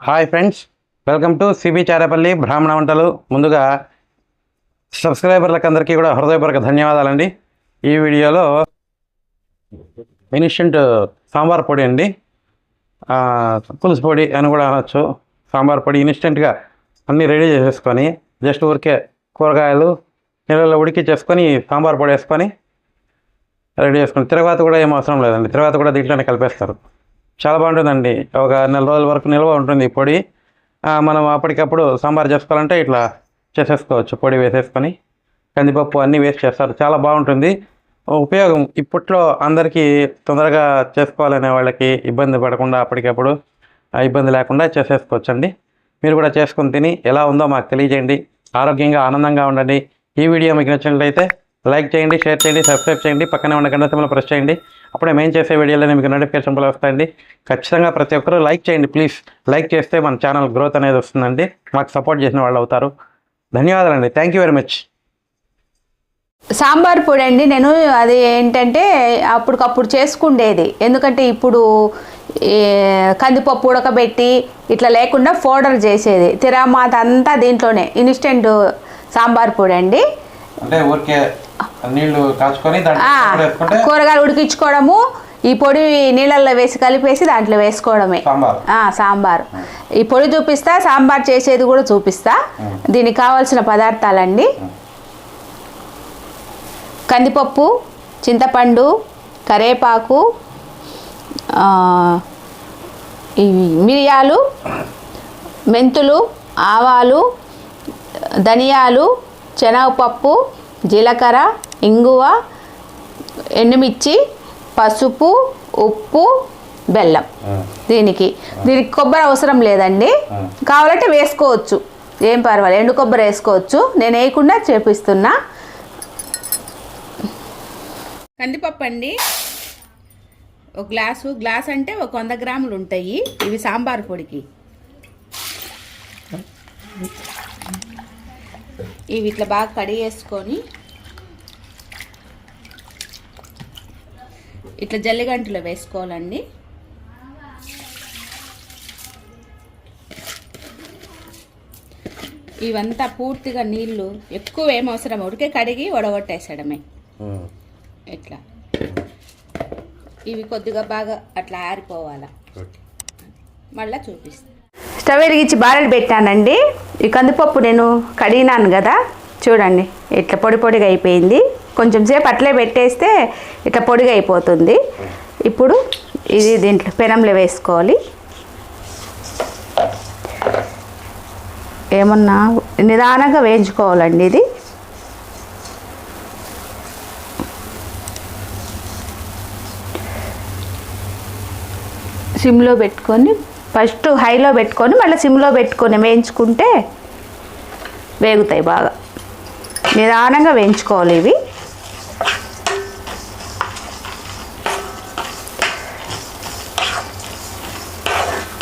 Hi friends welcome to CB Charepalli బ్రాహ్మణ వంటలు. ముందుగా సబ్స్క్రైబర్లకు అందరికీ కూడా హృదయపూర్వక ధన్యవాదాలండి. ఈ వీడియోలో ఇన్స్టెంట్ సాంబార్ పొడి అండి. పులుసు పొడి అని కూడా అనొచ్చు. సాంబార్ పొడి ఇన్స్టెంట్గా అన్నీ రెడీ చేసేసుకొని జస్ట్ ఊరికే కూరగాయలు నీళ్ళలో ఉడికిచ్చేసుకొని సాంబార్ పొడి వేసుకొని రెడీ చేసుకుని తర్వాత కూడా ఏం అవసరం లేదండి. తర్వాత కూడా దీంట్లోనే కలిపేస్తారు. చాలా బాగుంటుందండి. ఒక నెల రోజుల వరకు నిల్వ ఉంటుంది ఈ పొడి. మనం అప్పటికప్పుడు సాంబార్ చేసుకోవాలంటే ఇట్లా చేసేసుకోవచ్చు. పొడి వేసేసుకొని కందిపప్పు అన్నీ వేస్ట్ చేస్తారు. చాలా బాగుంటుంది. ఉపయోగం ఇప్పట్లో అందరికీ తొందరగా చేసుకోవాలనే వాళ్ళకి ఇబ్బంది పడకుండా అప్పటికప్పుడు ఆ ఇబ్బంది లేకుండా చేసేసుకోవచ్చు అండి మీరు కూడా చేసుకొని తిని ఎలా ఉందో మాకు తెలియజేయండి. ఆరోగ్యంగా ఆనందంగా ఉండండి. ఈ వీడియో మీకు నచ్చినట్లయితే లైక్ చేయండి షేర్ చేయండి సబ్స్క్రైబ్ చేయండి పక్కనే ఉన్న గంట సింబల్ ప్రెస్ చేయండి. అప్పుడే మేము చేసే వీడియోలోనే మీకు నోటిఫికేషన్ వస్తాయండి. ఖచ్చితంగా ప్రతి ఒక్కరూ లైక్ చేయండి ప్లీజ్. లైక్ చేస్తే మన ఛానల్ గ్రోత్ అనేది వస్తుందండి. మాకు సపోర్ట్ చేసిన వాళ్ళు అవుతారు. ధన్యవాదాలండి. Thank you very much sambar పొడి అండి. నేను అది ఏంటంటే అప్పటికప్పుడు చేసుకుండేది. ఎందుకంటే ఇప్పుడు కందిపప్పు ఉడకబెట్టి ఇట్లా లేకుండా పౌడర్ చేసేది. తిరామాత అంతా దీంట్లోనే. ఇన్స్టెంట్ సాంబార్ పొడి అండి. అంటే ఊరికే కూరగాయలు ఉడికించుకోవడము ఈ పొడి నీళ్ళల్లో వేసి కలిపేసి దాంట్లో వేసుకోవడమే. సాంబార్. ఈ పొడి చూపిస్తా సాంబార్ చేసేది కూడా చూపిస్తా. దీనికి కావాల్సిన పదార్థాలండి. కందిపప్పు చింతపండు కరేపాకు ఇవి మిరియాలు మెంతులు ఆవాలు ధనియాలు శనగపప్పు జీలకర్ర ఇంగువ ఎండుమిర్చి పసుపు ఉప్పు బెల్లం దీనికి. దీనికి కొబ్బరి అవసరం లేదండి. కావాలంటే వేసుకోవచ్చు. ఏం పర్వాలేదు. ఎండు కొబ్బరి వేసుకోవచ్చు. నేను వేయకుండా చేపిస్తున్నా. కందిపప్పు అండి. ఒక గ్లాసు. గ్లాస్ అంటే ఒక వంద గ్రాములు ఉంటాయి. ఇవి సాంబార్ పొడికి. ఇవి ఇట్లా బాగా కడిగేసుకొని ఇట్లా జల్లిగంటలో వేసుకోవాలండి. ఇవంతా పూర్తిగా నీళ్ళు ఎక్కువ ఏం అవసరం ఉడికే కడిగి వడగొట్టేసడమే ఇట్లా. ఇవి కొద్దిగా బాగా అట్లా ఆరిపోవాలా. మళ్ళీ చూపిస్తాను స్టవ్ వెలిగించి బారెలు పెట్టానండి. ఈ కందిపప్పు నేను కడిగినాను కదా. చూడండి ఇట్లా పొడి పొడిగా అయిపోయింది. కొంచెం సేపు అట్లే పెట్టేస్తే ఇట్లా పొడిగా అయిపోతుంది ఇప్పుడు ఇది దీంట్లో పెనంలో వేసుకోవాలి. ఏమన్నా నిదానంగా వేయించుకోవాలండి ఇది. సిమ్లో పెట్టుకొని ఫస్ట్ హైలో పెట్టుకొని మళ్ళీ సిమ్లో పెట్టుకొని వేయించుకుంటే వేగుతాయి బాగా. నిదానంగా వేయించుకోవాలి ఇవి.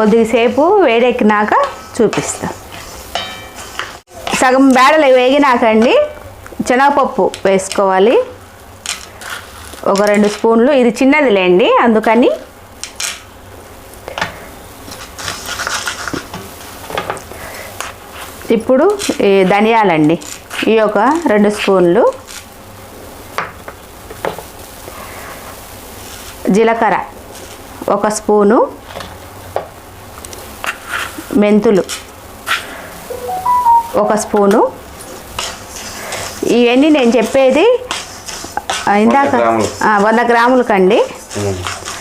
కొద్దిసేపు వేడెక్కినాక చూపిస్తా. సగం బేడలు వేగినాకండి. శనగపప్పు వేసుకోవాలి. ఒక రెండు స్పూన్లు. ఇది చిన్నదిలేండి అందుకని ఇప్పుడు ఈ ధనియాలండి. ఈ ఒక రెండు స్పూన్లు. జీలకర్ర ఒక స్పూను. మెంతులు. ఒక స్పూను. ఇవన్నీ నేను చెప్పేది ఇందాక వంద గ్రాములు. కండి.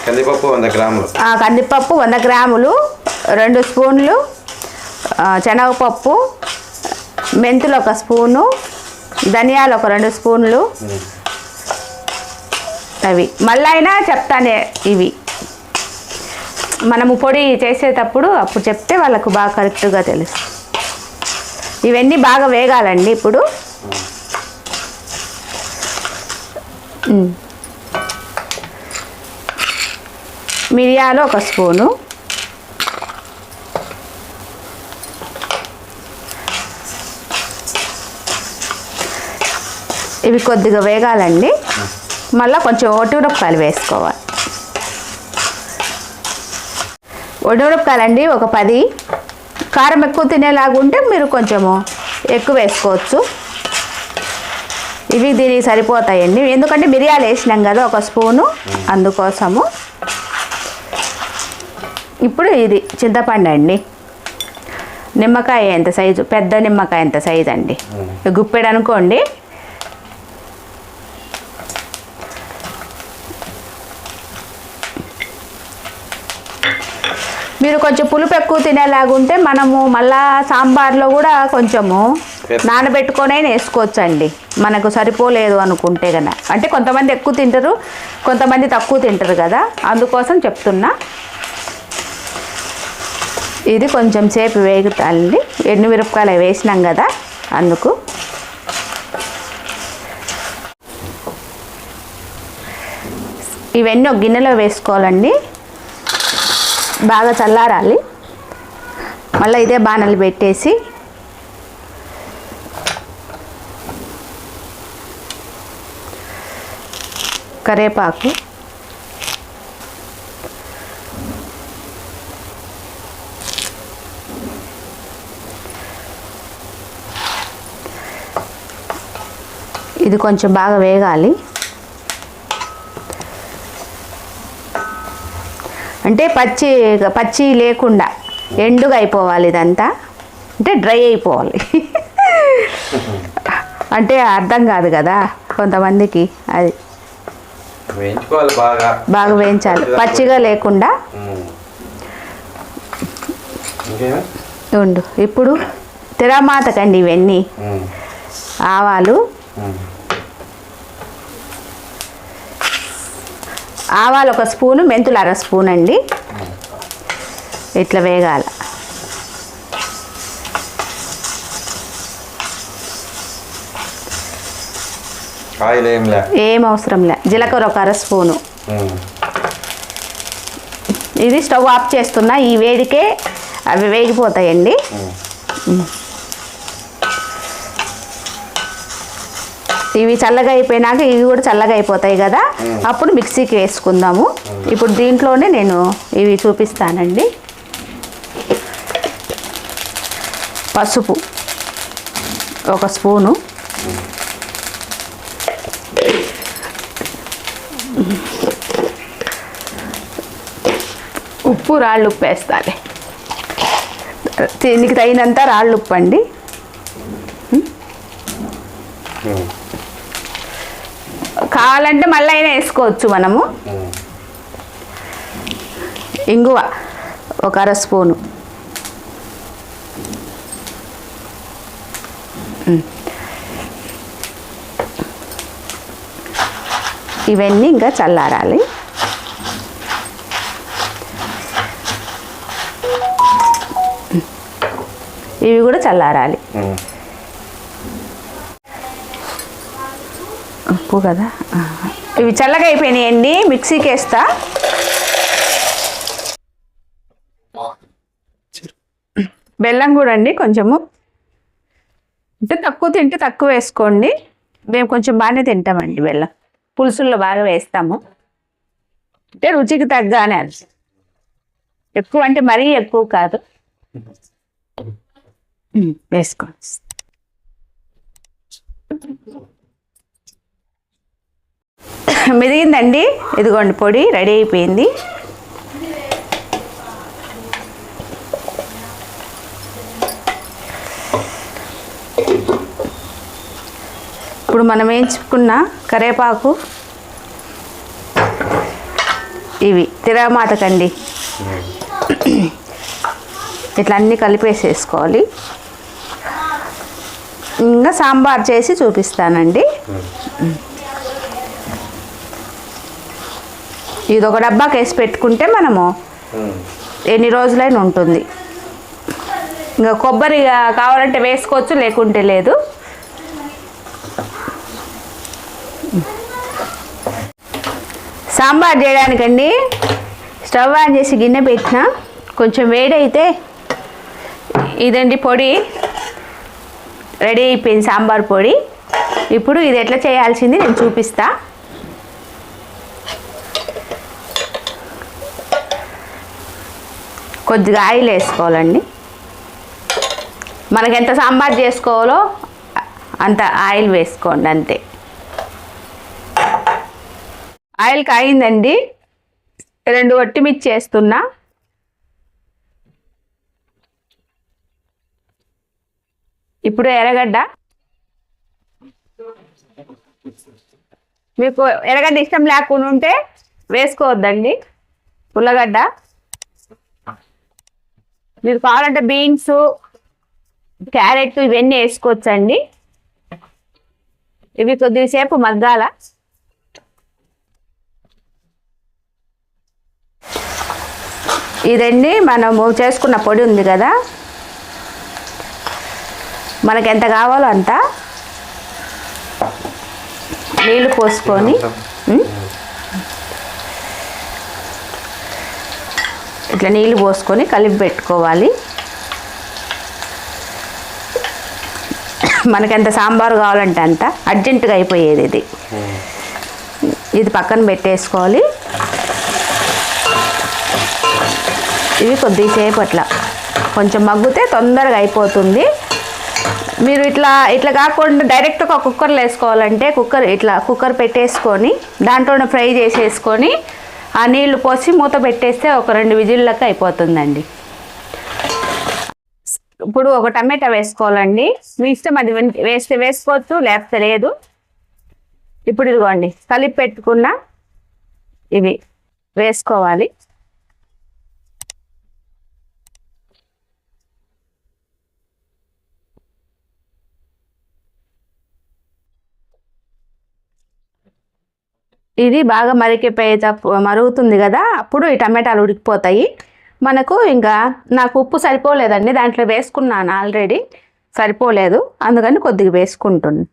కందిపప్పు వంద గ్రాములు. కందిపప్పు వంద గ్రాములు రెండు స్పూన్లు శనగపప్పు మెంతులు ఒక స్పూను ధనియాలు ఒక రెండు స్పూన్లు. అవి. మళ్ళీ అయినా చెప్తానే ఇవి. మనము పొడి చేసేటప్పుడు అప్పుడు చెప్తే వాళ్ళకు బాగా కరెక్ట్గా తెలుసు. ఇవన్నీ బాగా వేగాలండి ఇప్పుడు. మిరియాలు ఒక స్పూను. ఇవి కొద్దిగా వేగాలండి. మళ్ళీ కొంచెం ఒటిమిరపకాయలు వేసుకోవాలి. ఒడిమిరపకాయలండి ఒక పది. కారం ఎక్కువ తినేలాగా ఉంటే మీరు కొంచెము ఎక్కువ వేసుకోవచ్చు. ఇవి దీనికి సరిపోతాయండి. ఎందుకంటే మిరియాలు వేసినాం కదా ఒక స్పూను అందుకోసము. ఇప్పుడు ఇది చింతపండు అండి. నిమ్మకాయ ఎంత సైజు? పెద్ద నిమ్మకాయ ఎంత సైజు అండి? గుప్పెడు అనుకోండి మీరు కొంచెం పులుపు ఎక్కువ తినేలాగుంటే మనము మళ్ళా సాంబార్లో కూడా కొంచెము నానబెట్టుకొనైనా వేసుకోవచ్చు అండి మనకు సరిపోలేదు అనుకుంటే కనుక అంటే కొంతమంది ఎక్కువ తింటారు కొంతమంది తక్కువ తింటారు కదా. అందుకోసం చెప్తున్నా. ఇది కొంచెం సేపు వేగుతాలండి ఎండుమిరపకాయలు అవి వేసినాం కదా అందుకు. ఇవన్నీ ఒక గిన్నెలో వేసుకోవాలండి. బాగా చల్లారాలి. మళ్ళీ ఇదే బాణలు పెట్టేసి కరేపాకు ఇది కొంచెం బాగా వేగాలి. అంటే పచ్చి పచ్చి లేకుండా ఎండుగా అయిపోవాలి ఇదంతా. అంటే డ్రై అయిపోవాలి. అంటే అర్థం కాదు కదా కొంతమందికి అది. బాగా. వేయించాలి. పచ్చిగా లేకుండా. ఉండు. ఇప్పుడు తిరమాతకండి ఇవన్నీ. ఆవాలు ఆవాలు ఒక స్పూను మెంతులు అర స్పూన్ అండి. ఇట్లా వేగాల. ఏం అవసరం లే. జీలకర్ర ఒక అర స్పూను. ఇది స్టవ్ ఆఫ్ చేస్తున్నా. ఈ వేడికే అవి వేగిపోతాయండి. ఇవి చల్లగా అయిపోయినాక ఇవి కూడా చల్లగా అయిపోతాయి కదా. అప్పుడు మిక్సీకి వేసుకుందాము. ఇప్పుడు దీంట్లోనే నేను ఇవి చూపిస్తానండి. పసుపు ఒక స్పూను. ఉప్పు రాళ్ళు ఉప్పు వేస్తాలి. దీనికి తగినంత రాళ్ళు ఉప్పు అండి. కావాలంటే మళ్ళీ అయినా వేసుకోవచ్చు మనము. ఇంగువ ఒక అర స్పూను. ఇవన్నీ ఇంకా చల్లారాలి. ఇవి కూడా చల్లారాలి. ఉప్పు కదా? ఇవి చల్లగా అయిపోయినాయండి. మిక్సీకి వేస్తా బెల్లం కూడా అండి కొంచెము. అంటే తక్కువ తింటే తక్కువ వేసుకోండి. మేము కొంచెం బాగానే తింటామండి బెల్లం. పులుసుల్లో బాగా వేస్తాము. అంటే రుచికి తగ్గానే అది. ఎక్కువ అంటే మరీ ఎక్కువ కాదు. వేసుకోండి. మెదిగిందండి. ఇదిగోండి పొడి రెడీ అయిపోయింది. ఇప్పుడు మనం వేయించుకున్న కరేపాకు. ఇవి తిరగమాటకండి ఇట్లా అన్నీ కలిపేసేసుకోవాలి. ఇంకా సాంబార్ చేసి చూపిస్తానండి. ఇది ఒక డబ్బాకి వేసి పెట్టుకుంటే మనము. ఎన్ని రోజులైనా ఉంటుంది. ఇంకా కొబ్బరి కావాలంటే వేసుకోవచ్చు లేకుంటే లేదు. సాంబార్ చేయడానికండి. స్టవ్ ఆన్ చేసి గిన్నె పెట్టిన. కొంచెం వేడైతే ఇదండి పొడి. రెడీ అయిపోయింది సాంబార్ పొడి. ఇప్పుడు ఇది ఎట్లా చేయాల్సింది నేను చూపిస్తా. కొద్దిగా ఆయిల్ వేసుకోవాలండి. మనకి ఎంత సాంబార్ చేసుకోవాలో అంత ఆయిల్ వేసుకోండి అంతే. ఆయిల్ కాయిందండి రెండు ఒట్టిమిర్చి వేస్తున్నా. ఇప్పుడు ఎర్రగడ్డ. మీకు ఎర్రగడ్డ ఇష్టం లేకుండా ఉంటే వేసుకోవద్దండి. ఉల్లగడ్డ. మీరు కావాలంటే బీన్స్ క్యారెట్ ఇవన్నీ వేసుకోవచ్చండి. ఇవి కొద్దిసేపు మగ్గాల. ఇదండి మనము చేసుకున్న పొడి ఉంది కదా. మనకు ఎంత కావాలో అంత నీళ్ళు పోసుకొని ఇట్లా నీళ్ళు పోసుకొని కలిపి పెట్టుకోవాలి. మనకి సాంబారు కావాలంటే అంత అర్జెంటుగా అయిపోయేది ఇది. ఇది పక్కన పెట్టేసుకోవాలి. ఇవి కొద్దిసేపు అట్లా కొంచెం మగ్గితే తొందరగా అయిపోతుంది. మీరు ఇట్లా ఇట్లా కాకుండా డైరెక్ట్గా కుక్కర్లో వేసుకోవాలంటే కుక్కర్ ఇట్లా కుక్కర్ పెట్టేసుకొని దాంట్లోనే ఫ్రై చేసేసుకొని ఆ నీళ్ళు పోసి మూత పెట్టేస్తే ఒక రెండు విజిల్లకి అయిపోతుందండి. ఇప్పుడు ఒక టమాటా వేసుకోవాలండి. మీ ఇష్టం అది వేస్తే వేసుకోవచ్చు లేకపోతే లేదు. ఇప్పుడు ఇదిగోండి కలిపి పెట్టుకున్న ఇవి వేసుకోవాలి. ఇది బాగా మరికిపోయేటప్పుడు మరుగుతుంది కదా అప్పుడు ఈ టమాటాలు ఉడికిపోతాయి. మనకు ఇంకా నాకు ఉప్పు సరిపోలేదండి దాంట్లో వేసుకున్నాను ఆల్రెడీ సరిపోలేదు. అందుకని కొద్దిగా వేసుకుంటుంది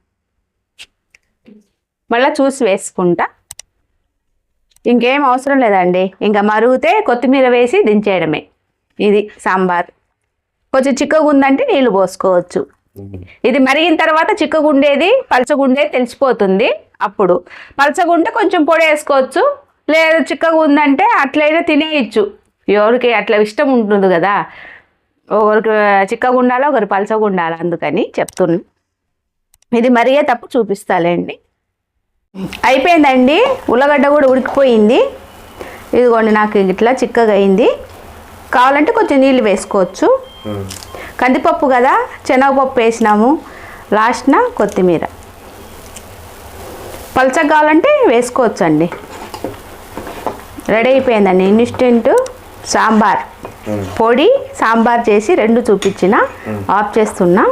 మళ్ళీ చూసి వేసుకుంటా. ఇంకేం అవసరం లేదండి ఇంకా మరుగుతే కొత్తిమీర వేసి దించేయడమే. ఇది సాంబార్. కొంచెం చిక్కగా ఉందంటే నీళ్ళు పోసుకోవచ్చు. ఇది మరిగిన తర్వాత చిక్కగుండేది పలచగుండేది తెలిసిపోతుంది. అప్పుడు పలచగుంటే కొంచెం పొడి వేసుకోవచ్చు. లేదు చిక్కగా ఉందంటే అట్లయినా తినేయచ్చు. ఎవరికి అట్లా ఇష్టం ఉంటుంది కదా. ఒకరికి చిక్కగా ఉండాలి ఒకరు పలచగా ఉండాలి అందుకని చెప్తున్నా. ఇది మరిగే తప్పు చూపిస్తాలేండి. అయిపోయిందండి. ఉల్లగడ్డ కూడా ఉడికిపోయింది. ఇదిగోండి నాకు ఇట్లా చిక్కగా అయింది. కావాలంటే కొంచెం నీళ్ళు వేసుకోవచ్చు. కందిపప్పు కదా శనగపప్పు వేసినాము. లాస్ట్న కొత్తిమీర. పలచగా కావాలంటే వేసుకోవచ్చు అండి రెడీ అయిపోయిందండి. ఇన్స్టెంట్ సాంబార్. పొడి సాంబార్ చేసి రెండు చూపించిన. ఆఫ్ చేస్తున్నా.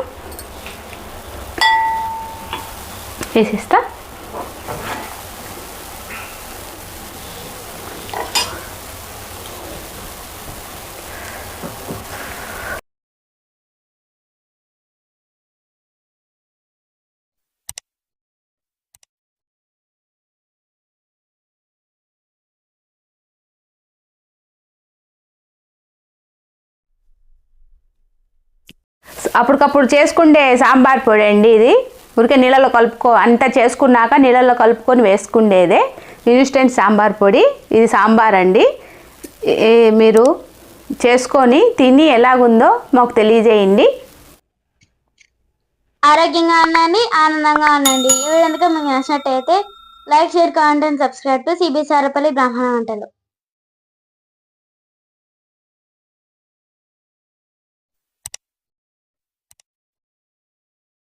వేసిస్తా. అప్పటికప్పుడు చేసుకుండే సాంబార్ పొడి అండి ఇది. ఊరికే నీళ్ళలో కలుపుకో అంతా చేసుకున్నాక నీళ్ళలో కలుపుకొని వేసుకుండేదే. ఇన్స్టెంట్ సాంబార్ పొడి ఇది సాంబార్ అండి. మీరు చేసుకొని తిని ఎలాగుందో మాకు తెలియజేయండి. ఆరోగ్యంగా ఉండండి ఆనందంగా ఉండండి. ఈ వీడియో కనుక మీకు నచ్చినట్టయితే like share comment and subscribe to CB Sarapalli బ్రాహ్మణ వంటలు.